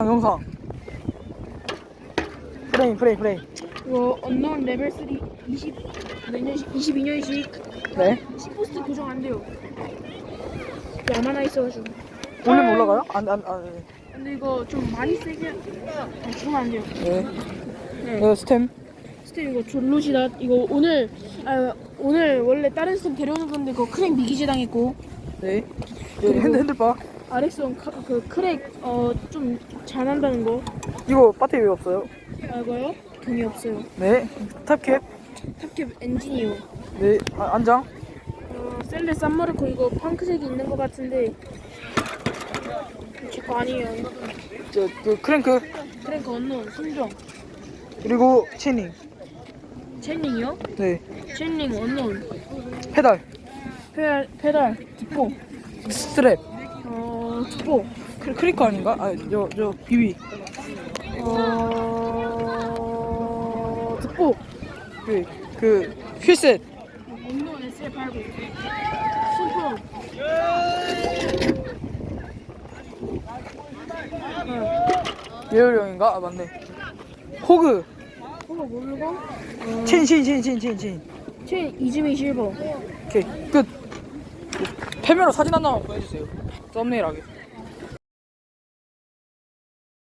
영상 프레임 프레임 프레임 이거 언노운 레벨 3 20 몇년씩 22년씩 네 10부스트 고정 안 돼요. 야마나 있어가지고. 올리면 올라가요? 안 안 안 네. 근데 이거 좀 많이 세게 아, 주면 안 돼요. 네. 네. 네 스템 스팀 이거 졸로시다 이거 오늘 아 오늘 원래 다른 스팀 데려오는 건데 그거 크랙 미기재 당했고 네 네, 핸들 핸들바 아렉스온 카- 그 크랙 어 좀 잘한다는 거. 이거 배터리 왜 없어요? 알고요? 돈이 없어요. 네. 탑캡. 탑캡 엔진이요. 네. 아, 안장. 어, 셀레 산마르코 이거 펑크색이 있는 것 같은데. 제거 아니에요. 저 그 크랭크. 크랭크 언노운 순정. 그리고 체닝. 첸링이요? 네. 첸링 언노운 페달. 페달 페달 뒷보 스트랩. 어 뒷보 크, 크리커 아닌가? 아 저 저 비비 어 뒷보 그, 그 휠셋. 언노운 SL89 순품 예열형인가? 아 맞네. 호그. 그거 모르고 어, 체인체인체인체인체인 첸 이즈미 실버. 오케이 끝. 카메라 사진 하나만 보여주세요 썸네일하게